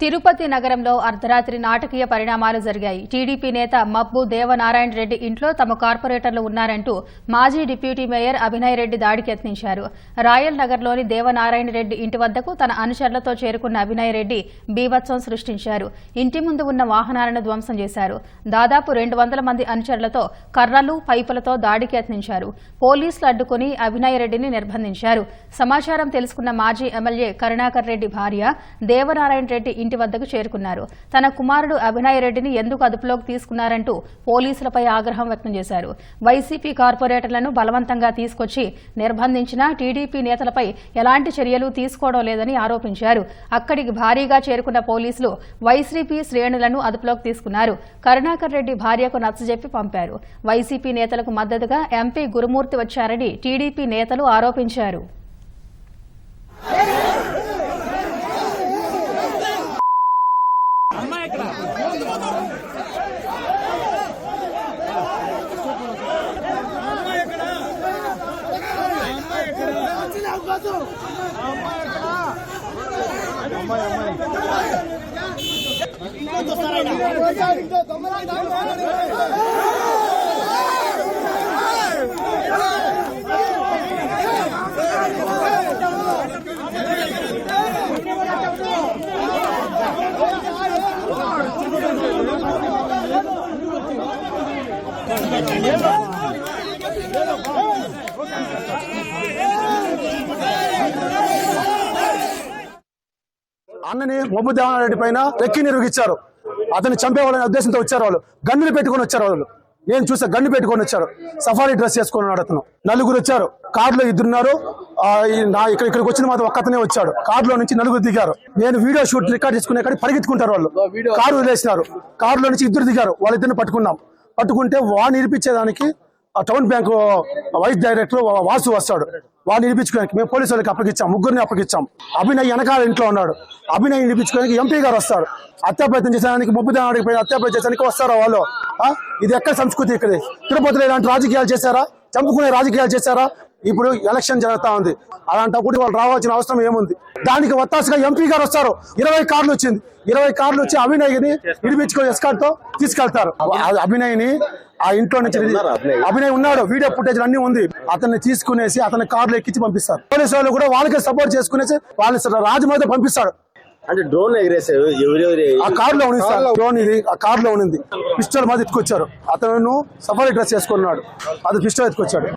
తిరుపతి నగరంలో అర్ధరాత్రి నాటకీయ పరిణామాలు జరిగాయి. టీడీపీ నేత మబ్బు దేవనారాయణ రెడ్డి ఇంట్లో తమ కార్పొరేటర్లు ఉన్నారంటూ మాజీ డిప్యూటీ మేయర్ అభినయ్ రెడ్డి దాడికి యత్నించారు. రాయల్ నగర్లోని దేవనారాయణ రెడ్డి ఇంటి వద్దకు తన అనుచరులతో చేరుకున్న అభినయ్ రెడ్డి బీభత్సం సృష్టించారు. ఇంటి ముందు ఉన్న వాహనాలను ధ్వంసం చేశారు. దాదాపు రెండు వందల మంది అనుచరులతో కర్రలు పైపులతో దాడికి యత్నించారు. పోలీసులు అడ్డుకుని అభినయ్ రెడ్డిని నిర్బంధించారు. సమాచారం తెలుసుకున్న మాజీ ఎమ్మెల్యే కరుణాకర్ రెడ్డి భార్య దేవనారాయణ రెడ్డి ఇంటి వద్దకు చేరుకున్నారు. తన కుమారుడు అభినయ్ రెడ్డిని ఎందుకు అదుపులోకి తీసుకున్నారంటూ పోలీసులపై ఆగ్రహం వ్యక్తం చేశారు. వైసీపీ కార్పొరేటర్లను బలవంతంగా తీసుకొచ్చి నిర్బంధించిన టీడీపీ నేతలపై ఎలాంటి చర్యలు తీసుకోవడం లేదని ఆరోపించారు. అక్కడికి భారీగా చేరుకున్న పోలీసులు వైసీపీ శ్రేణులను అదుపులోకి తీసుకున్నారు. కరుణాకర్ రెడ్డి భార్యకు నచ్చజెప్పి పంపారు. వైసీపీ నేతలకు మద్దతుగా ఎంపీ గురుమూర్తి వచ్చారని టీడీపీ నేతలు ఆరోపించారు. ఇంకొస్తారాయన అన్నని మొబ్బు దేవారెడ్డి పైన రెక్కి నిర్వహించారు అతన్ని చంపేవాళ్ళని ఉద్దేశంతో వచ్చారు వాళ్ళు. గన్నులు పెట్టుకొని వచ్చారు వాళ్ళు. నేను చూసా గన్ను పెట్టుకొని వచ్చారు. సఫారీ డ్రెస్ చేసుకొని ఉన్నాడు అతను. నలుగురు వచ్చారు. కారులో ఇద్దరున్నారు. నా ఇక్కడ ఇక్కడికి వచ్చిన మాత్రం ఒక్కతనే వచ్చాడు. కారులో నుంచి నలుగురు దిగారు. నేను వీడియో షూట్ రికార్డ్ చేసుకునే కాడికి పరిగెత్తుకుంటారు వాళ్ళు. కారు వదిలేసినారు. కారులో నుంచి ఇద్దరు దిగారు. వాళ్ళిద్దరిని పట్టుకున్నాం. పట్టుకుంటే వాడిని నిలిపించేదానికి ఆ town bank vice director Vasu వస్తాడు. వాడిని నిలిపించుకోడానికి మేము పోలీసు వాళ్ళకి అప్పగిచ్చాం ముగ్గురిని అప్పగిచ్చాం. అభినయ్ వెనకాల ఇంట్లో ఉన్నాడు. అభినయ్ నిలిపించుకోడానికి ఎంపీ గారు వస్తారు. అత్యాప్రయత్నం చేసేదానికి ముప్పు దానికి పోయిన అత్యాప్రయత్నం చేసానికి వస్తారా వాళ్ళు? ఇది ఎక్కడ సంస్కృతి ఇక్కడ? తిరుపతిలో ఇలాంటి రాజకీయాలు చేశారా? చంపుకునే రాజకీయాలు చేశారా? ఇప్పుడు ఎలక్షన్ జరుగుతా ఉంది. అలాంటప్పుడు వాళ్ళు రావాల్సిన అవసరం ఏముంది? దానికి ఒత్తాసుగా ఎంపీ గారు వస్తారు. ఇరవై కార్లు వచ్చింది. ఇరవై కార్లు వచ్చి అభినయ్ని విడిపించుకొని ఎస్కాట్తో తీసుకెళ్తారు అభినయ్ని ఆ ఇంట్లో నుంచి అభినయ్. ఉన్నాడు. వీడియో ఫుటేజ్ అన్ని ఉంది. అతన్ని తీసుకునేసి అతని కార్లు ఎక్కించి పంపిస్తారు. పోలీసు వాళ్ళు కూడా వాళ్ళకే సపోర్ట్ చేసుకునేసి వాళ్ళని రాజమౌళి పంపిస్తాడు అంటే డ్రోన్ ఎగిరేసారు ఆ కార్లో ఉంది డ్రోన్ ఇది. ఆ కార్లో ఉంది పిస్టల్ మాది ఎత్తుకొచ్చారు. అతను సఫారీ డ్రెస్ చేసుకున్నాడు అది పిస్టల్ ఎత్తుకొచ్చాడు.